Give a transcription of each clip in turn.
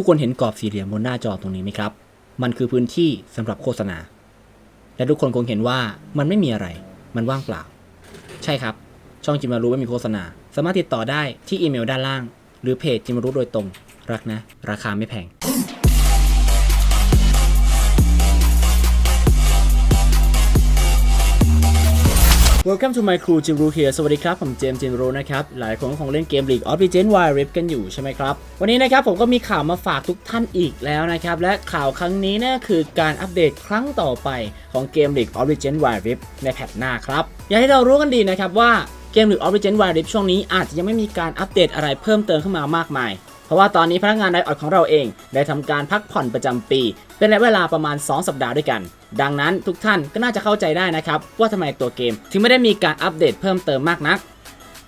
ทุกคนเห็นกรอบสี่เหลี่ยมบนหน้าจอตรงนี้ไหมครับ มันคือพื้นที่สำหรับโฆษณา และทุกคนคงเห็นว่ามันไม่มีอะไร มันว่างเปล่า ใช่ครับ ช่องจิมารู้ไม่มีโฆษณา สามารถติดต่อได้ที่อีเมลด้านล่าง หรือเพจจิมารู้โดยตรง รักนะ ราคาไม่แพง Welcome to my crew จิมรูเ here สวัสดีครับ ผมเจมส์จิมรูนะครับ หลายคนคงเล่นเกม League of Legends Wild Rift กันอยู่ใช่ไหมครับ วันนี้นะครับผมก็มีข่าวมาฝากทุกท่านอีกแล้วนะครับ และข่าวครั้งนี้นะคือการอัปเดตครั้งต่อไปของเกม League of Legends Wild Rift ในแพทหน้าครับ อยากให้เรารู้กันดีนะครับว่าเกม League of Legends Wild Rift ช่วงนี้อาจจะยังไม่มีการอัปเดตอะไรเพิ่มเติมขึ้นมามากมาย เพราะว่าตอนนี้พนักงานไดออดของเราเอง ได้ทำการพักผ่อนประจำปี เป็นระยะเวลาประมาณ 2 สัปดาห์ด้วยกัน ดังนั้นทุกท่านก็น่าจะเข้าใจได้นะครับว่าทำไมตัวเกม ถึงไม่ได้มีการอัปเดตเพิ่มเติมมากนัก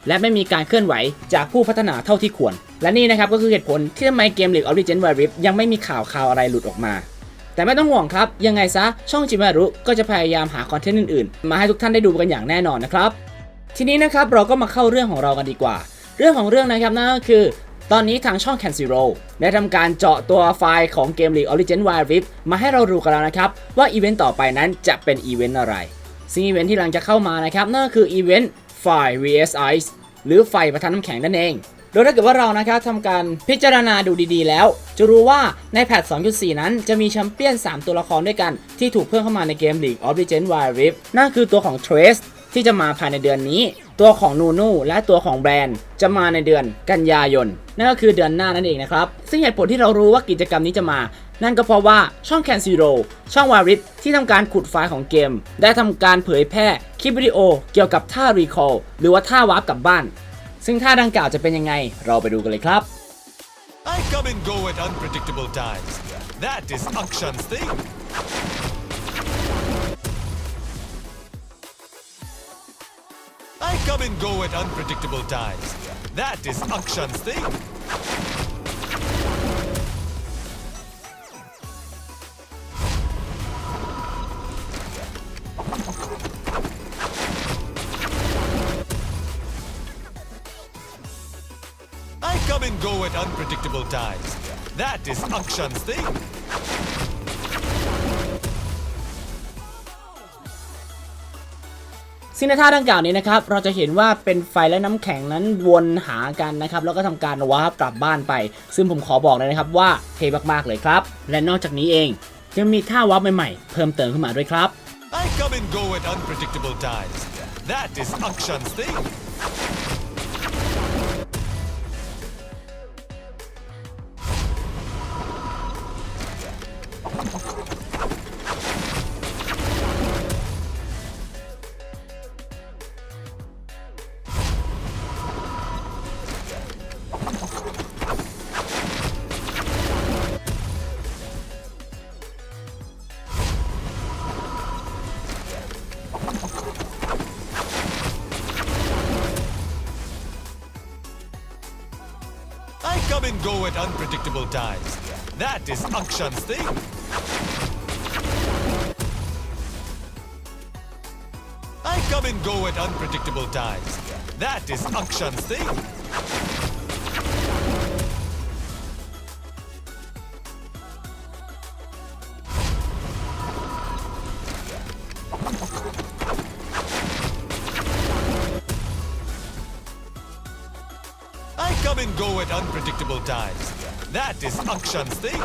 และไม่มีการเคลื่อนไหวจากผู้พัฒนาเท่าที่ควร และนี่นะครับก็คือเหตุผลที่ทำไมเกม League of Legends Wild Rift ยังไม่มีข่าวข่าวอะไรหลุดออกมาแต่ไม่ต้องห่วงครับ ยังไงซะ ช่องจิมารุก็จะพยายามหาคอนเทนต์อื่นๆ มาให้ทุกท่านได้ดูกันอย่างแน่นอนนะครับ ทีนี้นะครับเราก็มาเข้าเรื่องของเรากันดีกว่า เรื่องของเรื่องนะครับนั่นก็คือ ตอนนี้ทางช่อง Can Zero ได้ทำการเจาะตัวไฟล์ของเกม League of Legends Wild Rift มาให้เราดูกันแล้วนะครับ ว่าอีเวนต์ต่อไปนั้นจะเป็นอีเวนต์อะไร ซึ่งอีเวนต์ที่กำลังจะเข้ามานะครับ นั่นก็คืออีเวนต์ไฟ vs ice หรือไฟประทานน้ำแข็งนั่นเอง โดยถ้าเกิดว่าเรานะครับทำการพิจารณาดูดีๆ แล้ว จะรู้ว่าในแพท 2.4 นั้นจะมีแชมเปี้ยน 3 ตัวละครด้วยกันที่ถูกเพิ่มเข้ามาในเกม League of Legends Wild Rift นั่นคือตัวของ Trace ที่จะมาภายในเดือนนี้ ตัวของนูนูและตัวของแบรนด์จะมาในเดือนกันยายน นั่นก็คือเดือนหน้านั่นเองนะครับ ซึ่งเหตุผลที่เรารู้ว่ากิจกรรมนี้จะมา นั่นก็เพราะว่าช่อง Can Zero ช่องวาริสที่ทำการขุดไฟล์ของเกม ได้ทำการเผยแพร่คลิปวิดีโอเกี่ยวกับท่า Recall หรือว่าท่าวาร์ปกลับบ้าน ซึ่งท่าดังกล่าวจะเป็นยังไง เราไปดูกันเลยครับ I come and go at unpredictable times. That is Akshan's thing. Come and go at unpredictable times. That is Akshan's thing. I come and go at unpredictable times. That is Akshan's thing. ซึ่งในท่าดังกล่าวนี้นะครับเราจะเห็นว่าเป็นไฟและน้ำแข็งนั้นวนหากันนะครับแล้วก็ทำการวาร์ปกลับบ้านไป ซึ่งผมขอบอกเลยนะครับว่าเท่มากๆเลยครับ และนอกจากนี้เองยังมีท่าวาร์ปใหม่ๆเพิ่มเติมขึ้นมาด้วยครับ I come and go at unpredictable times. That is Akshan's thing. Come and go at unpredictable times. That is Akshan's thing. I come and go at unpredictable times. That is Akshan's thing. At unpredictable times. That is Akshan's thing.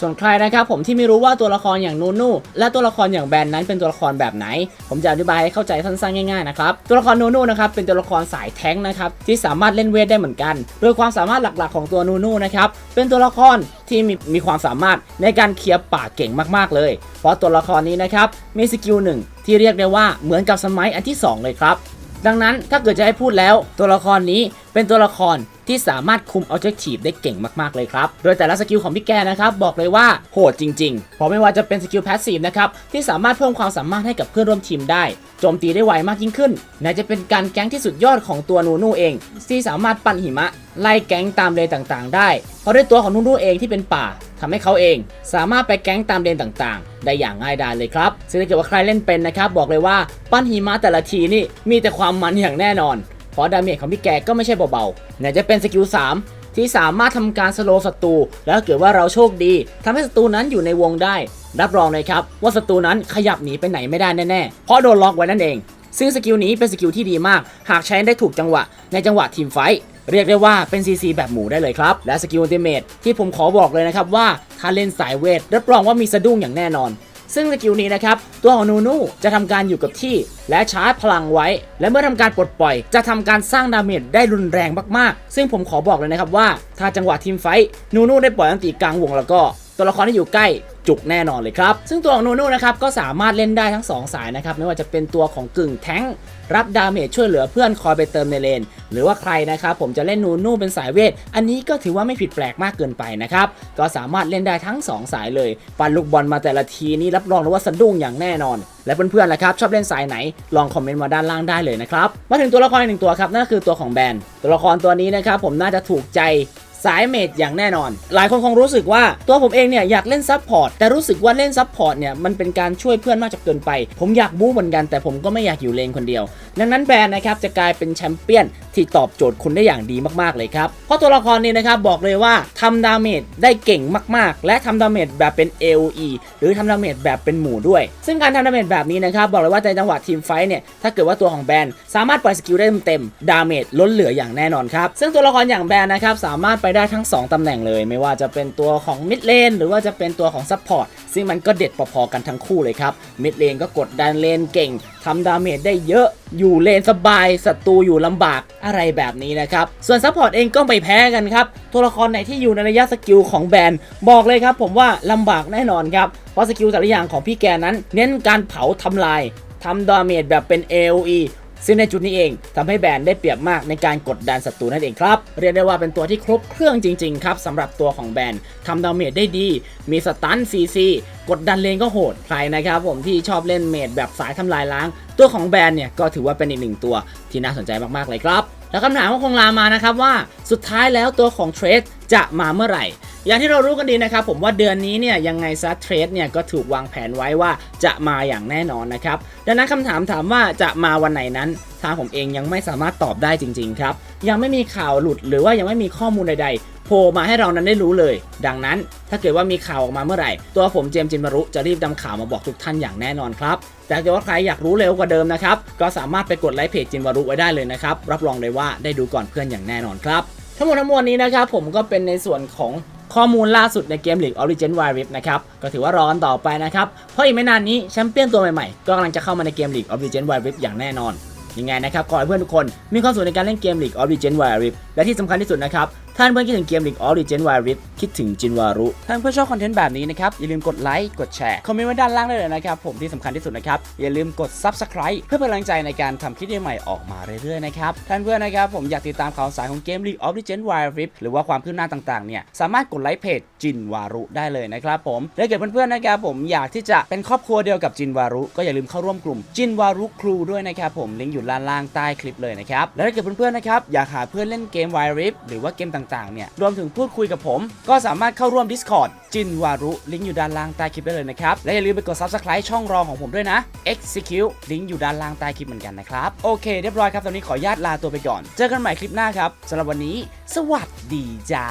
ส่วนใครนะครับผมที่ไม่รู้ว่าตัวละครอย่างนูนูและตัวละครอย่างแบนนั้นเป็นตัวละครแบบไหน ผมจะอธิบายให้เข้าใจสั้นๆง่ายๆนะครับตัวละครนูนูนะครับเป็นตัวละครสายแท้งนะครับที่สามารถเล่นเวทได้เหมือนกัน โดยความสามารถหลักๆของตัวนูนูนะครับเป็นตัวละครที่มีมีความสามารถในการเคลียร์ป่าเก่งมากๆเลย เพราะตัวละครนี้นะครับมีสกิลหนึ่งที่เรียกได้ว่าเหมือนกับสมัยอันที่สองเลยครับ ดังนั้นถ้าเกิดจะให้พูดแล้ว ตัวละครนี้เป็นตัวละคร ที่สามารถคุม Objective ได้เก่งมากๆเลยครับ โดยแต่ละสกิลของพี่แกนะครับบอกเลยว่าโหดจริงๆ เพราะไม่ว่าจะเป็นสกิล Passive นะครับที่สามารถเพิ่มความสามารถให้กับเพื่อนร่วมทีมได้โจมตีได้ไวมากยิ่งขึ้นไหนจะเป็นการแก๊งที่สุดยอดของตัวนูนูเอง ที่สามารถปั่นหิมะ ไล่แก๊งตามเลนต่างๆ ได้ เพราะด้วยตัวของนูนูเองที่เป็นป่าทำให้เขาเอง สามารถไปแก๊งตามเลนต่างๆ ได้อย่างง่ายดายเลยครับซึ่งถ้าเกิดว่าใครเล่นเป็นนะครับบอกเลยว่าปั้นหิมะแต่ละทีนี่มีแต่ความมันอย่างแน่นอน เพราะดาเมจของพี่แกก็ไม่ใช่เบาๆไหนจะเป็นสกิล3 ที่สามารถทำการสโลว์ศัตรูแล้วเกิดว่าเราโชคดีทำให้ศัตรูนั้นอยู่ในวงได้ รับรองเลยครับว่าศัตรูนั้นขยับหนีไปไหนไม่ได้แน่ๆเพราะโดนล็อกไว้นั่นเอง ซึ่งสกิลนี้เป็นสกิลที่ดีมาก หากใช้ได้ถูกจังหวะ ในจังหวะทีมไฟท์เรียกได้ว่าเป็น CC แบบหมูได้เลยครับ และสกิลอัลติเมทที่ผมขอบอกเลยนะครับว่าถ้าเล่นสายเวทรับรองว่ามีสะดุ้งอย่างแน่นอน ซึ่งสกิลนี้นะครับ ตัวของนูนูจะทำการอยู่กับที่และชาร์จพลังไว้ และเมื่อทำการปลดปล่อย จะทำการสร้างดาเมจได้รุนแรงมากๆ ซึ่งผมขอบอกเลยนะครับว่าถ้าจังหวะทีมไฟท์นูนูได้ปล่อยอันติกลางวงแล้วก็ ตัวละครที่อยู่ใกล้ จุกแน่นอนเลยครับ ซึ่งตัวของนูนูนะครับก็สามารถเล่นได้ทั้ง 2 สายนะครับไม่ว่าจะเป็นตัวของกึ่งแท้งรับดาเมจช่วยเหลือเพื่อนคอยไปเติมในเลน หรือว่าใครนะครับผมจะเล่นนูนูเป็นสายเวท อันนี้ก็ถือว่าไม่ผิดแปลกมากเกินไปนะครับ ก็สามารถเล่นได้ทั้ง 2 สายเลยปันลูกบอลมาแต่ละทีนี่รับรองเลยว่าสะดุ้งอย่างแน่นอน และเพื่อนๆล่ะครับชอบเล่นสายไหน ลองคอมเมนต์มาด้านล่างได้เลยนะครับมาถึงตัวละครอีกหนึ่งตัวครับนั่นก็คือตัวของแบนตัวละครตัวนี้นะครับผมน่าจะถูกใจ สายเมดอย่างแน่นอน หลายคนคงรู้สึกว่าตัวผมเองเนี่ยอยากเล่นซับพอร์ตแต่รู้สึกว่าเล่นซับพอร์ตเนี่ยมันเป็นการช่วยเพื่อนมากจนเกินไป ผมอยากบู๊เหมือนกันแต่ผมก็ไม่อยากอยู่เลนคนเดียว ดังนั้นแบรนด์นะครับจะกลายเป็นแชมเปี้ยนที่ตอบโจทย์คุณได้อย่างดีมากๆเลยครับ เพราะตัวละครนี้นะครับบอกเลยว่าทำดาเมจได้เก่งมากๆ และทำดาเมจแบบเป็น AOE หรือทำดาเมจแบบเป็นหมู่ด้วย ซึ่งการทำดาเมจแบบนี้นะครับบอกเลยว่าในจังหวะทีมไฟท์เนี่ยถ้าเกิดว่าตัวของแบรนด์สามารถปล่อยสกิลได้เต็มๆดาเมจล้นเหลืออย่างแน่นอนครับ ซึ่งตัวละครอย่างแบรนด์นะครับสามารถไปได้ทั้ง 2ตำแหน่งเลย ไม่ว่าจะเป็นตัวของมิดเลนหรือว่าจะเป็นตัวของซัพพอร์ตซึ่งมันก็เด็ดพอๆกันทั้งคู่เลยครับมิดเลนก็กดดันเลนเก่ง ทำดาเมจได้เยอะอยู่เลนสบายศัตรูอยู่ลำบากอะไรแบบนี้นะครับ ส่วนซัพพอร์ตเองก็ไม่แพ้กันครับ ตัวละครไหนที่อยู่ในระยะสกิลของแบรนด์บอกเลยครับ ผมว่าลำบากแน่นอนครับ เพราะสกิลแต่ละอย่างของพี่แกนั้น เน้นการเผาทำลายทำดาเมจแบบเป็น AOE ซึ่งในจุดนี้เองทำให้แบรนด์ได้เปรียบมากในการกดดันศัตรูนั่นเองครับ เรียกได้ว่าเป็นตัวที่ครบเครื่องจริงๆครับสำหรับตัวของแบรนด์ทำดาเมจได้ดี มีสตันซีซีกดดันเลนก็โหดใครนะครับผมที่ชอบเล่นเมจแบบสายทำลายล้าง ตัวของแบรนด์เนี่ยก็ถือว่าเป็นอีกหนึ่งตัวที่น่าสนใจมากๆเลยครับ แล้วคำถามก็คงลามมานะครับว่าสุดท้ายแล้วตัวของเทรดจะมาเมื่อไหร่ อย่างที่เรารู้กันดีนะครับผมว่าเดือนนี้เนี่ยยังไงซะเทรดเนี่ยก็ถูกวางแผนไว้ว่าจะมาอย่างแน่นอนนะครับดังนั้นคำถามถามว่าจะมาวันไหนนั้น ทางผมเองยังไม่สามารถตอบได้จริงๆครับยังไม่มีข่าวหลุดหรือว่ายังไม่มีข้อมูลใดๆโผล่มาให้เรานั้นได้รู้เลย ดังนั้นถ้าเกิดว่ามีข่าวออกมาเมื่อไหร่ ตัวผมเจมส์จินมารุจะรีบนำข่าวมาบอกทุกท่านอย่างแน่นอนครับแต่ถ้าเกิดว่าใครอยากรู้เร็วกว่าเดิมนะครับก็สามารถไปกดไลค์เพจจินวารุไว้ได้เลยนะครับรับรองเลยว่าได้ดูก่อนเพื่อนอย่างแน่นอนครับทั้งหมดทั้งมวลนี้นะครับผมก็เป็นในส่วนของ ข้อมูลล่าสุดในเกม League Origin Wild Rift นะครับ ก็ถือว่ารอกันต่อไปนะครับ เพราะอีกไม่นานนี้แชมเปี้ยนตัวใหม่ๆ ก็กำลังจะเข้ามาในเกม League Origin Wild Rift อย่างแน่นอนยังไงนะครับขอให้เพื่อนทุกคนมีความสุขในการเล่นเกม League Origin Wild Rift และที่สำคัญที่สุดนะครับ ท่านเพื่อนคิดถึงเกม League Origin Wild Rift คิดถึงจินวารุ ท่านเพื่อนชอบคอนเทนต์แบบนี้นะครับ อย่าลืมกดไลค์ กดแชร์ คอมเมนต์ไว้ด้านล่างได้เลยนะครับ ผมที่สำคัญที่สุดนะครับ อย่าลืมกด Subscribe เพื่อเป็นกำลังใจในการทำคลิปใหม่ๆออกมาเรื่อยๆนะครับ ท่านเพื่อนนะครับ ผมอยากติดตามข่าวสารของเกม League of Legends Wild Rift หรือว่าความคืบหน้าต่างๆเนี่ยสามารถกดไลค์เพจจินวารุได้เลยนะครับผมและเกิดเพื่อนๆนะครับผมอยากที่จะเป็นครอบครัวเดียวกับจินวารุ ก็อย่าลืมเข้าร่วมกลุ่มจินวารุครูด้วยนะครับผมลิงก์อยู่ด้านล่างใต้คลิปเลยนะครับและถ้าเกิดเพื่อนๆนะครับอยากหาเพื่อนเล่นเกม Wild Rift หรือว่าเกมต่างๆเนี่ยรวมถึงพูดคุยกับผม ก็สามารถเข้าร่วม Discord จินวารุลิงก์อยู่ด้านล่างใต้คลิปได้เลยนะครับ และอย่าลืมไปกด Subscribe ช่องรองของผมด้วยนะ Execute ลิงก์อยู่ด้านล่างใต้คลิปเหมือนกันนะครับ โอเคเรียบร้อยครับ ตอนนี้ขออนุญาตลาตัวไปก่อน เจอกันใหม่คลิปหน้าครับสำหรับวันนี้ สวัสดีจ้า